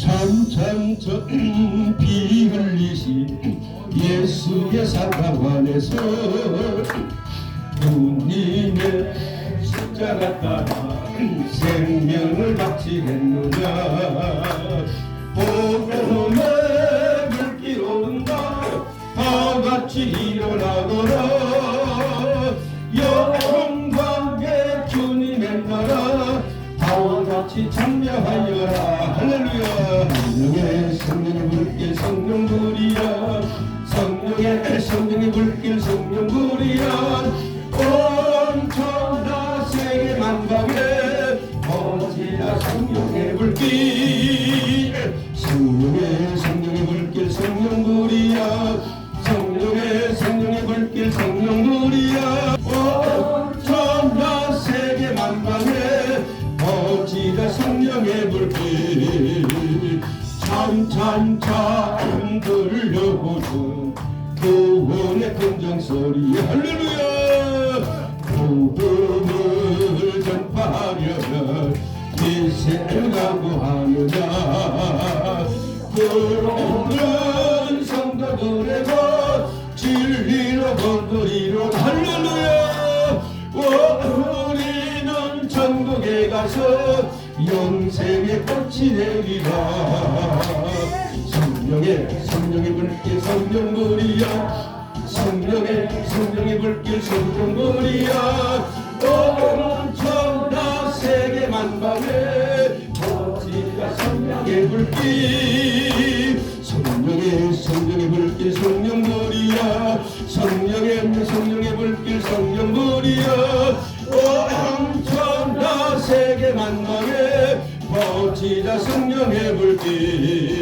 참참참 피 흘리신 예수의 사랑 안에서 주님의 십자가 따라 생명을 했느냐. 보름에 물길 오른다 다 같이 일어나거라 같이 참여하여라. 할렐루야. 성령의 성령의 불길 성령 불이야 성령의 성령의 불길 성령 불이야 온천하 세계 만방에 어지라 성령의 불길. 성령의 성령의 불길 성령 불이야 성령의 성령의 불길 성령 불이야 성령의 불길 참참참 들려오는 구원의 긍정 소리 할렐루야! 복음을 전파하려면 이세를 각오하느냐? 그러는 성도들에게 진리로 건드리로 할렐루야 천국에 가서 영생의 꽃이 되리라. 성령의 성령의 불길 성령물이야. 성령의 성령의 불길 성령물이야. 온천하 세계 만방에 어지가 성령의 불길. 성령의 성령의 불길 성령물이야. 성령의 성령 세계 만방에 어지다 성령의 불길